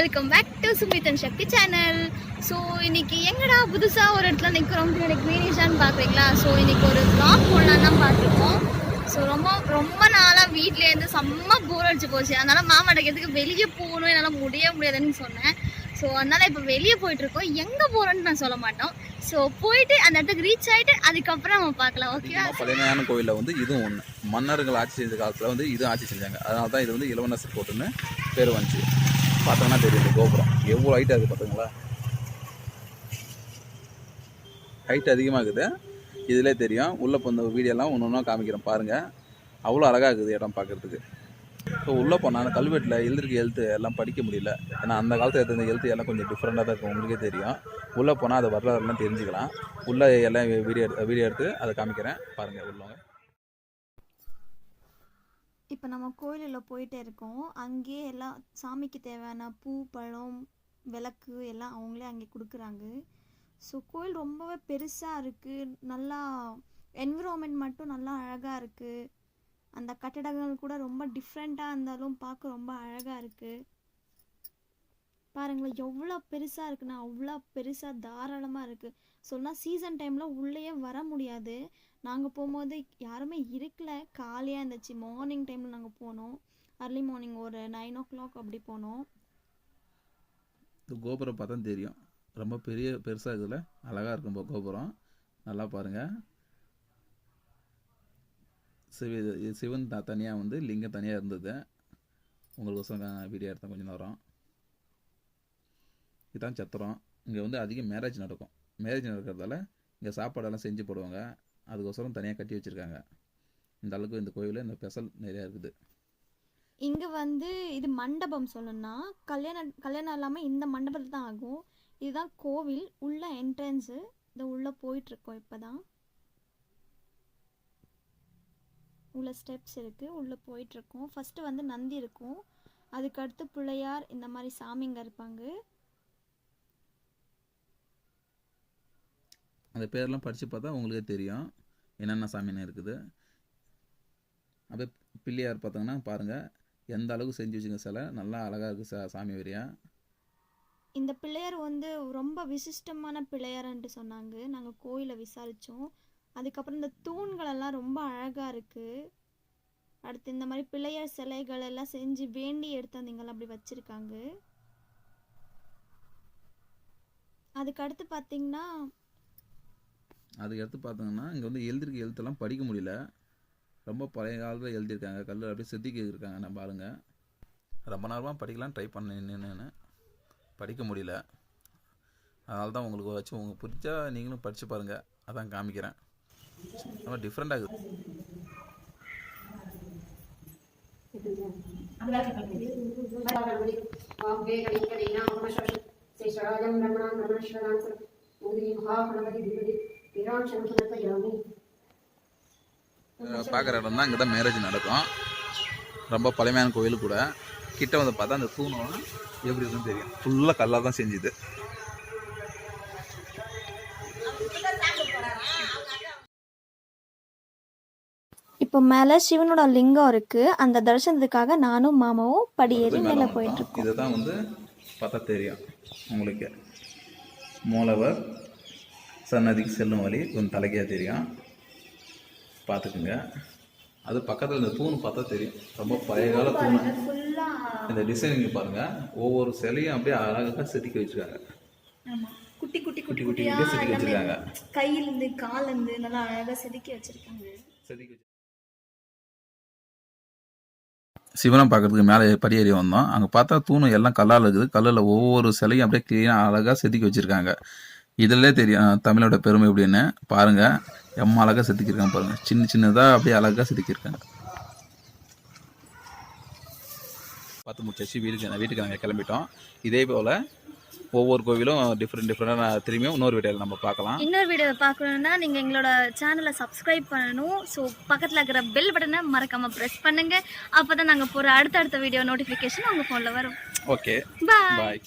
Welcome back to Sumithan Shakti channel so இன்னைக்கு எங்கடா புதுசாக ஒரு இடத்துல நிற்கிறோம் எனக்கு மீனிஷான்னு பார்க்குறீங்களா? ஸோ இன்னைக்கு ஒரு vlog போடலாம் தான் பார்த்துருக்கோம். ஸோ ரொம்ப ரொம்ப நாளாக வீட்லேருந்து செம்ம போர் அடிச்சு போச்சு. அதனால மாமாட்ட எதுக்கு வெளியே போகணும் என்னால் முடிய முடியாதுன்னு சொன்னேன். ஸோ அதனால இப்போ வெளியே போயிட்டு இருக்கோம் எங்கே போகிறோன்னு நான் சொல்ல மாட்டோம். ஸோ போயிட்டு அந்த இடத்துக்கு ரீச் ஆகிட்டு அதுக்கப்புறம் நம்ம பார்க்கலாம் ஓகேவா அதிகமாக பழமையான கோயிலில் வந்து இதுவும் ஒன்று மன்னர்கள் ஆட்சி செஞ்ச காலத்தில் வந்து இதுவும் ஆட்சி செஞ்சாங்க. அதனால தான் இது வந்து இளவரசர் கோட்டைன்னு பேர் வந்துச்சு. பார்த்தோம்னா தெரியும் இந்த கோபுரம். எவ்வளோ ஹைட்டாக இருக்குது பார்த்துங்களா? ஹைட் அதிகமாக இருக்குது. இதிலே தெரியும். உள்ளே போன வீடியோலாம் ஒன்று ஒன்றா காமிக்கிறேன். பாருங்கள் அவ்வளோ அழகாக இருக்குது இடம் பார்க்குறதுக்கு. ஸோ உள்ளே போனால் அந்த கல்வெட்டில் எழுதிருக்க எழுத்து எல்லாம் படிக்க முடியல. ஏன்னா அந்த காலத்தில் இருந்த எழுத்து எல்லாம் கொஞ்சம் டிஃப்ரெண்ட்டாக தான் இருக்கும். உங்களுக்கே தெரியும். உள்ளே போனால் அதை வரலாறுலாம் தெரிஞ்சுக்கலாம். உள்ளே எல்லாம் வீடியோ வீடியோ எடுத்து அதை காமிக்கிறேன். பாருங்கள் உள்ளவங்க. இப்போ நம்ம கோயிலில் போயிட்டே இருக்கோம். அங்கேயே எல்லாம் சாமிக்கு தேவையான பூ பழம் விளக்கு எல்லாம் அவங்களே அங்கே கொடுக்குறாங்க. ஸோ கோயில் ரொம்பவே பெருசாக இருக்குது நல்லா என்விரான்மெண்ட் மட்டும் நல்லா அழகாக இருக்குது அந்த கட்டடங்கள் கூட ரொம்ப டிஃப்ரெண்ட்டாக இருந்தாலும் பார்க்க ரொம்ப அழகாக இருக்குது பாருங்களேன் எவ்வளோ பெருசாக இருக்குன்னா அவ்வளோ பெருசாக தாராளமாக இருக்குது சொன்னால் சீசன் டைமில் உள்ளேயே வர முடியாது. நாங்கள் போகும்போது யாருமே இருக்கல. காலியாக இருந்துச்சு. மார்னிங் டைமில் நாங்கள் போனோம். அர்லி மார்னிங் ஒரு நைன் ஓ கிளாக் அப்படி போனோம். இந்த கோபுரம் பார்த்தா தெரியும். ரொம்ப பெரிய பெருசாக இருக்குதுல அழகாக இருக்கும் கோபுரம். நல்லா பாருங்கள் சிவ இது சிவன் த தனியாக வந்து லிங்கம் தனியாக இருந்தது. உங்களுக்கு வீடியோ எடுத்தேன் கொஞ்சம் நேரம். இதுதான் சத்திரம். இங்கே வந்து அதிகம் மேரேஜ் நடக்கும். மேரேஜ் நடக்கிறதால இங்கே சாப்பாடெல்லாம் செஞ்சு போடுவாங்க. அதுக்கோசரம் தனியாக கட்டி வச்சுருக்காங்க. இந்த அளவுக்கு இந்த கோயிலில் இந்த ஸ்பெஷல் நிறையா இருக்குது. இங்கே வந்து இது மண்டபம் சொல்லணும்னா கல்யாணம் கல்யாணம் இல்லாமல் இந்த மண்டபத்தில் தான் ஆகும். இதுதான் கோவில் உள்ள என்ட்ரன்ஸு இந்த உள்ளே போயிட்டுருக்கோம் இப்போ தான் உள்ள ஸ்டெப்ஸ் இருக்குது உள்ளே போயிட்டுருக்கோம். ஃபஸ்ட்டு வந்து நந்தி இருக்கும். அதுக்கடுத்து பிள்ளையார் இந்த மாதிரி சாமிங்க இருப்பாங்க. அந்த பேர்லாம் படித்து பார்த்தா உங்களுக்கே தெரியும். என்னென்ன சாமின்னு இருக்குது. அப்படியே பிள்ளையார் பார்த்தோங்கன்னா பாருங்கள் எந்த அளவுக்கு செஞ்சு வச்சுங்க சிலை. நல்லா அழகாக இருக்குது சா சாமி வரியா. இந்த பிள்ளையார் வந்து ரொம்ப விசிஷ்டமான பிள்ளையார்ன்ட்டு சொன்னாங்க. நாங்கள் கோயிலை விசாரித்தோம் அதுக்கப்புறம் இந்த தூண்களெல்லாம் ரொம்ப அழகாக இருக்குது அடுத்து இந்த மாதிரி பிள்ளையார் சிலைகள் எல்லாம் செஞ்சு வேண்டி எடுத்தாந்தீங்களா அப்படி வச்சுருக்காங்க. அதுக்கு அடுத்து பார்த்தீங்கன்னா அதுக்கு அடுத்து பார்த்தோங்கன்னா இங்கே வந்து எழுதிருக்க எழுத்தெல்லாம் படிக்க முடியல. ரொம்ப பழைய காலத்தில் எழுதியிருக்காங்க. கல் அப்படியே செதுக்கி இருக்காங்க. நான் பாருங்க. ரொம்ப நேரமாக படிக்கலாம் ட்ரை பண்ணேன்னு படிக்க முடியல. அதனால தான் உங்களுக்கு வச்சு உங்களுக்கு பிடிச்சா நீங்களும் படித்து பாருங்கள் அதான் காமிக்கிறேன். ரொம்ப டிஃப்ரெண்ட்டாக இருக்குது பார்க்குற இடம் தான் இங்கே மேரேஜ் நடக்கும். ரொம்ப பழமையான கோயில் கூட. கிட்ட வந்து பார்த்தா அந்த தூணம் எப்படி இருக்குன்னு தெரியும். ஃபுல்லாக கல்லாக தான் செஞ்சுது. இப்போ மேலே சிவனோட லிங்கம் இருக்கு. அந்த தரிசனத்துக்காக நானும் மாமாவும் படியேறி மேலே போயிட்டு இதுதான் வந்து பார்த்தா தெரியும். உங்களுக்கு. மூலவர் சன்னதிக்கு செல்லும் வழி கொஞ்சம் தலைக்கையாக தெரியும். பார்த்துக்குங்க. அது பக்கத்தில் இந்த தூண் பார்த்தா தெரியும். ரொம்ப பழைய கால தூண் இந்த டிசைனிங் பாருங்கள் ஒவ்வொரு சிலையும் அப்படியே அழகாக செதுக்கி வச்சுருக்காங்க. குட்டி குட்டி குட்டி குட்டி செதுக்கி வச்சுருக்காங்க. கையிலேருந்து காலேருந்து நல்லா அழகாக செதுக்கி வச்சுருக்காங்க. செதுக்கி வச்சு சிவனை பார்க்கறதுக்கு மேலே படியேறி வந்தோம். அங்கே பார்த்தா தூணு எல்லாம் கல்லால் இருக்குது. கல்லில் ஒவ்வொரு சிலையும் அப்படியே க்ளீனாக அழகாக செதுக்கி வச்சுருக்காங்க. இதிலே தெரியும் தமிழோட பெருமை எப்படின்னு பாருங்கள் எம்ம அழகாக செதுக்கியிருக்காங்க பாருங்கள் சின்ன சின்னதாக அப்படியே அழகாக செதுக்கியிருக்காங்க. பார்த்து முடிச்சாச்சு வீட்டுக்கு வீட்டுக்கு நாங்கள் கிளம்பிட்டோம். இதே போல் ஒவ்வொரு கோவிலும் டிஃப்ரெண்ட் டிஃப்ரெண்டாக திரும்பியும் இன்னொரு வீடியோவில் நம்ம பார்க்கலாம். இன்னொரு வீடியோவை பார்க்கணுன்னா நீங்கள் எங்களோட சேனலை சப்ஸ்கிரைப் பண்ணணும். ஸோ பக்கத்தில் இருக்கிற பெல் பட்டனை மறக்காமல் ப்ரெஸ் பண்ணுங்கள் அப்போ தான் நாங்கள் போகிற அடுத்தடுத்த வீடியோ நோட்டிஃபிகேஷன் உங்கள் ஃபோனில் வரும். ஓகே பாய் பாய்